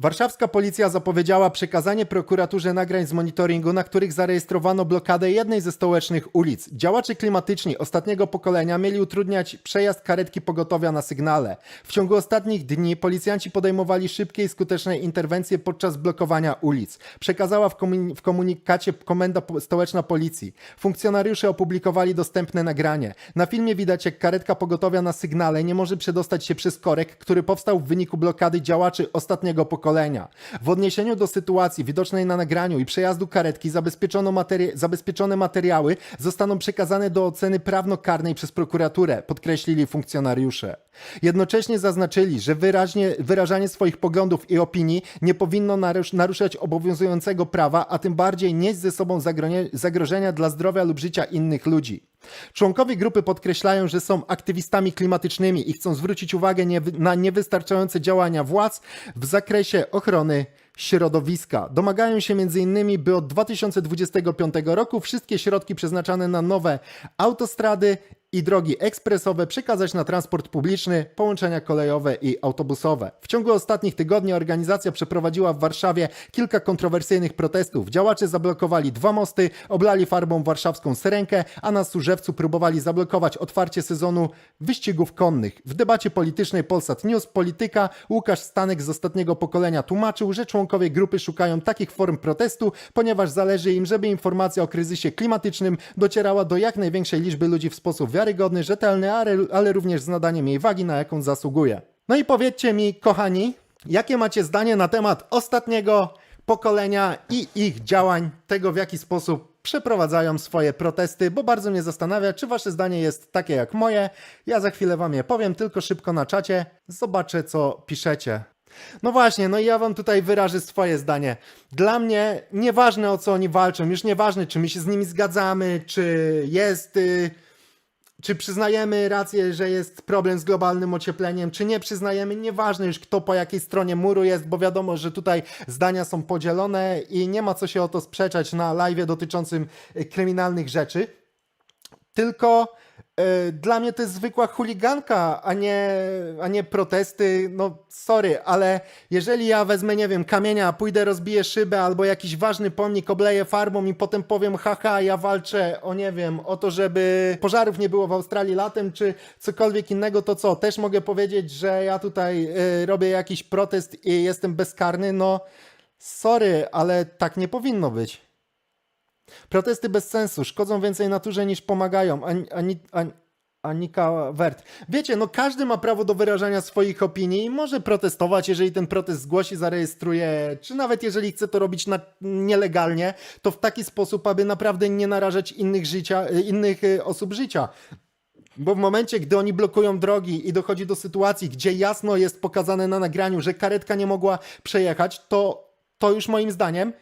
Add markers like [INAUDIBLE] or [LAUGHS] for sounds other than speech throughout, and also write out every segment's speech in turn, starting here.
Warszawska policja zapowiedziała przekazanie prokuraturze nagrań z monitoringu, na których zarejestrowano blokadę jednej ze stołecznych ulic. Działacze klimatyczni ostatniego pokolenia mieli utrudniać przejazd karetki pogotowia na sygnale. W ciągu ostatnich dni policjanci podejmowali szybkie i skuteczne interwencje podczas blokowania ulic. Przekazała w, komun- w komunikacie Komenda Stołeczna Policji. Funkcjonariusze opublikowali dostępne nagranie. Na filmie widać, jak karetka pogotowia na sygnale nie może przedostać się przez korek, który powstał w wyniku blokady działaczy ostatniego pokolenia. W odniesieniu do sytuacji widocznej na nagraniu i przejazdu karetki zabezpieczono materi- zabezpieczone materiały zostaną przekazane do oceny prawnokarnej przez prokuraturę, podkreślili funkcjonariusze. Jednocześnie zaznaczyli, że wyraźnie, wyrażanie swoich poglądów i opinii nie powinno narusz- naruszać obowiązującego prawa, a tym bardziej nieść ze sobą zagrożenia dla zdrowia lub życia innych ludzi. Członkowie grupy podkreślają, że są aktywistami klimatycznymi i chcą zwrócić uwagę nie, na niewystarczające działania władz w zakresie ochrony środowiska. Domagają się m.in., by od 2025 roku wszystkie środki przeznaczane na nowe autostrady i drogi ekspresowe przekazać na transport publiczny, połączenia kolejowe i autobusowe. W ciągu ostatnich tygodni organizacja przeprowadziła w Warszawie kilka kontrowersyjnych protestów. Działacze zablokowali dwa mosty, oblali farbą warszawską Syrenkę, a na Służewcu próbowali zablokować otwarcie sezonu wyścigów konnych. W debacie politycznej Polsat News polityka Łukasz Stanek z ostatniego pokolenia tłumaczył, że członkowie grupy szukają takich form protestu, ponieważ zależy im, żeby informacja o kryzysie klimatycznym docierała do jak największej liczby ludzi w sposób wiarygodny, rzetelny, ale, ale również z nadaniem jej wagi, na jaką zasługuje. No i powiedzcie mi, kochani, jakie macie zdanie na temat ostatniego pokolenia i ich działań, tego w jaki sposób przeprowadzają swoje protesty, bo bardzo mnie zastanawia, czy wasze zdanie jest takie jak moje. Ja za chwilę wam je powiem, tylko szybko na czacie. Zobaczę, co piszecie. No właśnie, no i ja wam tutaj wyrażę swoje zdanie. Dla mnie nieważne o co oni walczą, już nieważne czy my się z nimi zgadzamy, czy jest... y, czy przyznajemy rację, że jest problem z globalnym ociepleniem, czy nie przyznajemy, nieważne już kto po jakiej stronie muru jest, bo wiadomo, że tutaj zdania są podzielone i nie ma co się o to sprzeczać na live dotyczącym y, kryminalnych rzeczy. Tylko dla mnie to jest zwykła chuliganka, a nie, a nie protesty. No, sorry, ale jeżeli ja wezmę, nie wiem, kamienia, pójdę, rozbiję szybę albo jakiś ważny pomnik obleję farbą i potem powiem, haha, ja walczę o, nie wiem, o to, żeby pożarów nie było w Australii latem, czy cokolwiek innego, to co? Też mogę powiedzieć, że ja tutaj y, robię jakiś protest i jestem bezkarny? No, sorry, ale tak nie powinno być. Protesty bez sensu, szkodzą więcej naturze niż pomagają. Ani, ani, ani, Anika Wert. Wiecie, no każdy ma prawo do wyrażania swoich opinii i może protestować, jeżeli ten protest zgłosi, zarejestruje, czy nawet jeżeli chce to robić na, nielegalnie, to w taki sposób, aby naprawdę nie narażać innych, życia, innych y, osób życia. Bo w momencie, gdy oni blokują drogi i dochodzi do sytuacji, gdzie jasno jest pokazane na nagraniu, że karetka nie mogła przejechać, to, to już moim zdaniem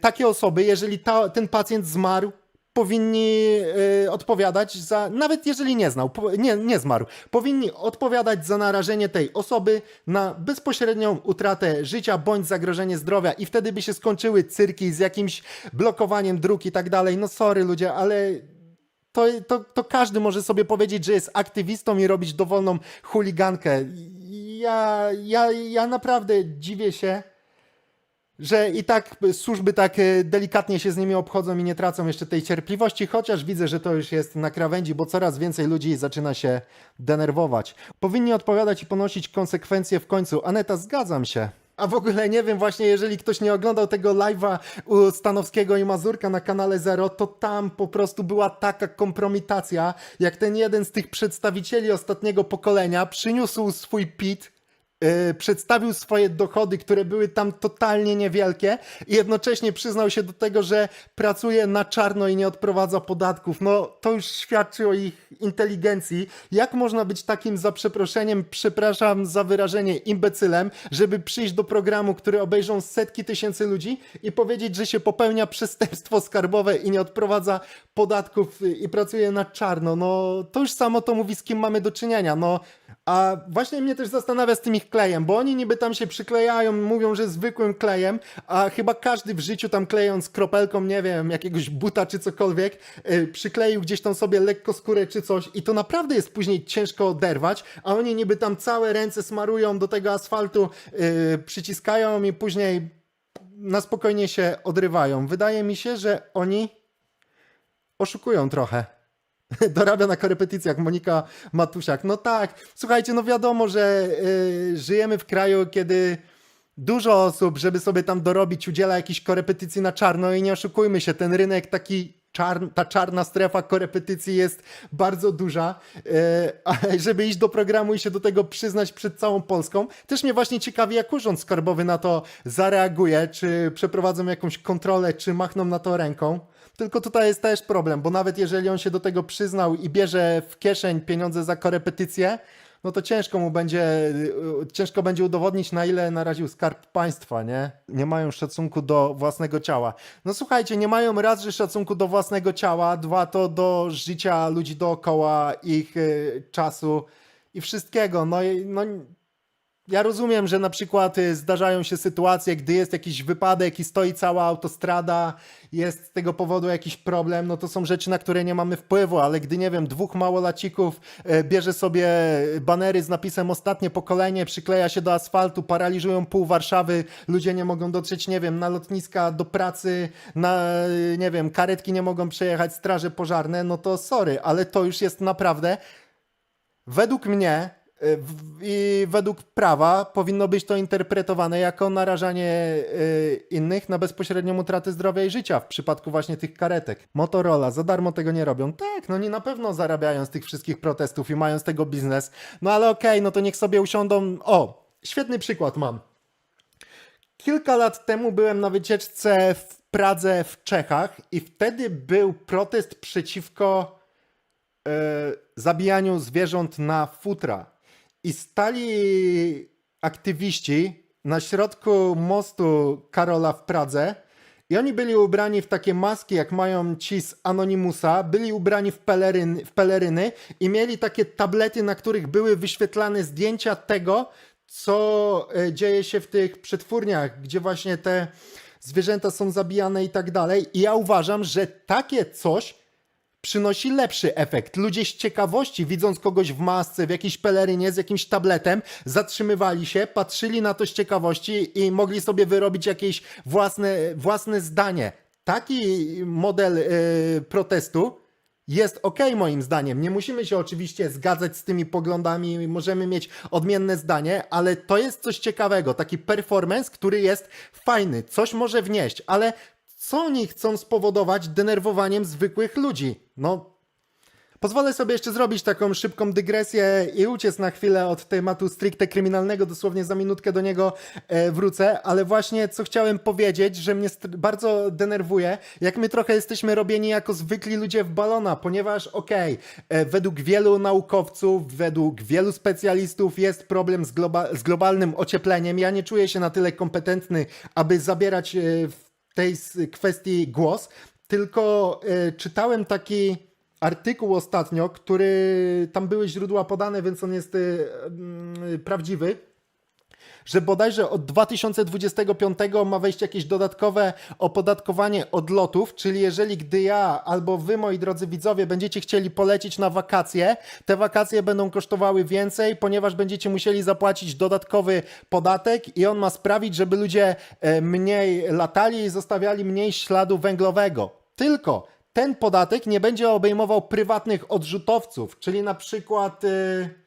takie osoby, jeżeli ta, ten pacjent zmarł, powinni y, odpowiadać za, nawet jeżeli nie znał, po, nie, nie zmarł, powinni odpowiadać za narażenie tej osoby na bezpośrednią utratę życia bądź zagrożenie zdrowia i wtedy by się skończyły cyrki z jakimś blokowaniem dróg i tak dalej. No sorry ludzie, ale to, to, to każdy może sobie powiedzieć, że jest aktywistą i robić dowolną chuligankę. Ja, ja, ja naprawdę dziwię się, że i tak służby tak e, delikatnie się z nimi obchodzą i nie tracą jeszcze tej cierpliwości, chociaż widzę, że to już jest na krawędzi, bo coraz więcej ludzi zaczyna się denerwować. Powinni odpowiadać i ponosić konsekwencje w końcu. Aneta, zgadzam się. A w ogóle nie wiem, właśnie jeżeli ktoś nie oglądał tego live'a u Stanowskiego i Mazurka na kanale Zero, to tam po prostu była taka kompromitacja, jak ten jeden z tych przedstawicieli ostatniego pokolenia przyniósł swój pit, yy, przedstawił swoje dochody, które były tam totalnie niewielkie i jednocześnie przyznał się do tego, że pracuje na czarno i nie odprowadza podatków. No to już świadczy o ich inteligencji. Jak można być takim za przeproszeniem, przepraszam za wyrażenie, imbecylem, żeby przyjść do programu, który obejrzą setki tysięcy ludzi i powiedzieć, że się popełnia przestępstwo skarbowe i nie odprowadza podatków y, i pracuje na czarno. No to już samo to mówi, z kim mamy do czynienia. No A właśnie mnie też zastanawia z tym ich klejem, bo oni niby tam się przyklejają, mówią, że zwykłym klejem, a chyba każdy w życiu tam klejąc kropelką, nie wiem, jakiegoś buta czy cokolwiek, yy, przykleił gdzieś tam sobie lekko skórę czy coś i to naprawdę jest później ciężko oderwać, a oni niby tam całe ręce smarują do tego asfaltu, yy, przyciskają i później na spokojnie się odrywają. Wydaje mi się, że oni oszukują trochę. [LAUGHS] Dorabia na korepetycjach Monika Matusiak. No tak, słuchajcie, no wiadomo, że y, żyjemy w kraju, kiedy dużo osób, żeby sobie tam dorobić, udziela jakichś korepetycji na czarno i nie oszukujmy się, ten rynek taki czarn, ta czarna strefa korepetycji jest bardzo duża, [LAUGHS] a żeby iść do programu i się do tego przyznać przed całą Polską, też mnie właśnie ciekawi, jak Urząd Skarbowy na to zareaguje, czy przeprowadzą jakąś kontrolę, czy machną na to ręką. Tylko tutaj jest też problem, bo nawet jeżeli on się do tego przyznał i bierze w kieszeń pieniądze za korepetycje, no to ciężko mu będzie, y, ciężko będzie udowodnić, na ile naraził skarb państwa, nie? Nie mają szacunku do własnego ciała. No słuchajcie, nie mają raz, że szacunku do własnego ciała, dwa to do życia ludzi dookoła, ich y, czasu i wszystkiego. No, no ja rozumiem, że na przykład y, zdarzają się sytuacje, gdy jest jakiś wypadek i stoi cała autostrada, jest z tego powodu jakiś problem, no to są rzeczy, na które nie mamy wpływu, ale gdy, nie wiem, dwóch małolacików e, bierze sobie banery z napisem ostatnie pokolenie, przykleja się do asfaltu, paraliżują pół Warszawy, ludzie nie mogą dotrzeć, nie wiem, na lotniska, do pracy, na, y, nie wiem, karetki nie mogą przejechać, straże pożarne, no to sorry, ale to już jest naprawdę Według mnie y, i według prawa powinno być to interpretowane jako narażanie y, innych na bezpośrednią utratę zdrowia i życia w przypadku właśnie tych karetek. Motorola za darmo tego nie robią. Tak, no oni na pewno zarabiają z tych wszystkich protestów i mają z tego biznes. No ale okej, no to niech sobie usiądą. O, świetny przykład mam. Kilka lat temu byłem na wycieczce w Pradze w Czechach i wtedy był protest przeciwko e, zabijaniu zwierząt na futra. I stali aktywiści na środku mostu Karola w Pradze i oni byli ubrani w takie maski, jak mają ci z Anonymusa, byli ubrani w, peleryn, w peleryny i mieli takie tablety, na których były wyświetlane zdjęcia tego, co e, dzieje się w tych przetwórniach, gdzie właśnie te zwierzęta są zabijane i tak dalej. I ja uważam, że takie coś przynosi lepszy efekt. Ludzie z ciekawości, widząc kogoś w masce, w jakiejś pelerynie z jakimś tabletem, zatrzymywali się, patrzyli na to z ciekawości i mogli sobie wyrobić jakieś własne, własne zdanie. Taki model e, protestu jest ok, moim zdaniem. Nie musimy się oczywiście zgadzać z tymi poglądami, możemy mieć odmienne zdanie, ale to jest coś ciekawego. Taki performance, który jest fajny, coś może wnieść, ale co oni chcą spowodować denerwowaniem zwykłych ludzi? No, Pozwolę sobie jeszcze zrobić taką szybką dygresję i uciec na chwilę od tematu stricte kryminalnego, dosłownie za minutkę do niego e, wrócę, ale właśnie co chciałem powiedzieć, że mnie bardzo denerwuje, jak my trochę jesteśmy robieni jako zwykli ludzie w balona, ponieważ okej, e, według wielu naukowców, według wielu specjalistów jest problem z, globa- z globalnym ociepleniem. Ja nie czuję się na tyle kompetentny, aby zabierać e, w tej kwestii głos, tylko e, czytałem taki artykuł ostatnio, który tam były źródła podane, więc on jest mm, prawdziwy. Że bodajże od 2025 ma wejść jakieś dodatkowe opodatkowanie odlotów, czyli jeżeli gdy ja albo wy, moi drodzy widzowie, będziecie chcieli polecieć na wakacje, te wakacje będą kosztowały więcej, ponieważ będziecie musieli zapłacić dodatkowy podatek i on ma sprawić, żeby ludzie e, mniej latali i zostawiali mniej śladu węglowego. Tylko ten podatek nie będzie obejmował prywatnych odrzutowców, czyli na przykład. y,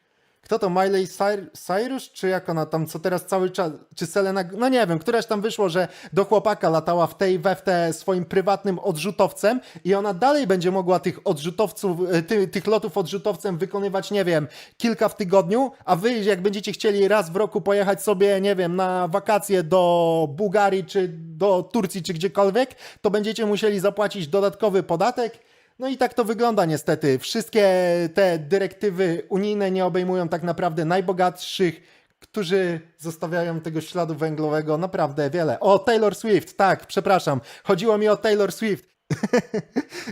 kto to, Miley Cyr- Cyrus, czy jak ona tam, co teraz cały czas, czy Selena, no nie wiem, któraś tam wyszło, że do chłopaka latała w tej we w te swoim prywatnym odrzutowcem i ona dalej będzie mogła tych odrzutowców, y, ty, tych lotów odrzutowcem wykonywać, nie wiem, kilka w tygodniu, a wy jak będziecie chcieli raz w roku pojechać sobie, nie wiem, na wakacje do Bułgarii, czy do Turcji, czy gdziekolwiek, to będziecie musieli zapłacić dodatkowy podatek, no i tak to wygląda niestety. Wszystkie te dyrektywy unijne nie obejmują tak naprawdę najbogatszych, którzy zostawiają tego śladu węglowego naprawdę wiele. O, Taylor Swift, tak, przepraszam. Chodziło mi o Taylor Swift. [LAUGHS]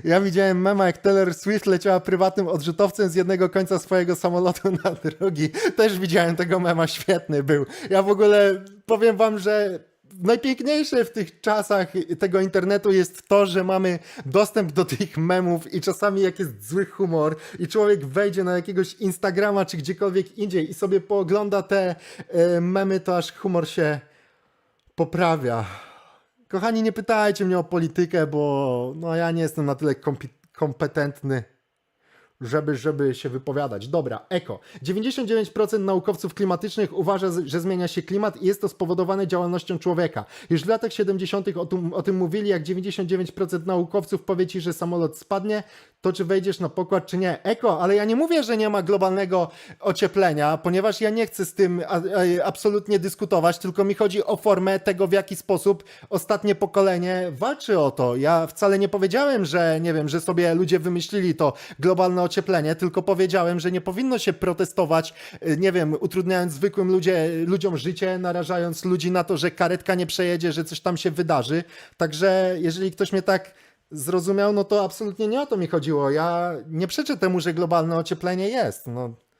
Ja widziałem mema, jak Taylor Swift leciała prywatnym odrzutowcem z jednego końca swojego samolotu [LAUGHS] na drugi. Też widziałem tego mema, świetny był. Ja w ogóle powiem wam, że najpiękniejsze w tych czasach tego internetu jest to, że mamy dostęp do tych memów i czasami jak jest zły humor i człowiek wejdzie na jakiegoś Instagrama czy gdziekolwiek indziej i sobie poogląda te e, memy, to aż humor się poprawia. Kochani, nie pytajcie mnie o politykę, bo no, ja nie jestem na tyle kompetentny, żeby, żeby się wypowiadać. Dobra, eko. 99% naukowców klimatycznych uważa, że zmienia się klimat i jest to spowodowane działalnością człowieka. Już w latach 70. O, tym- o tym mówili, jak 99% naukowców powie ci, że samolot spadnie, to czy wejdziesz na pokład, czy nie. Eko, ale ja nie mówię, że nie ma globalnego ocieplenia, ponieważ ja nie chcę z tym absolutnie dyskutować, tylko mi chodzi o formę tego, w jaki sposób ostatnie pokolenie walczy o to. Ja wcale nie powiedziałem, że nie wiem, że sobie ludzie wymyślili to globalne ocieplenie, tylko powiedziałem, że nie powinno się protestować, y, nie wiem, utrudniając zwykłym ludzie, ludziom życie, narażając ludzi na to, że karetka nie przejedzie, że coś tam się wydarzy. Także jeżeli ktoś mnie tak zrozumiał, no to absolutnie nie o to mi chodziło. Ja nie przeczę temu, że globalne ocieplenie jest. No,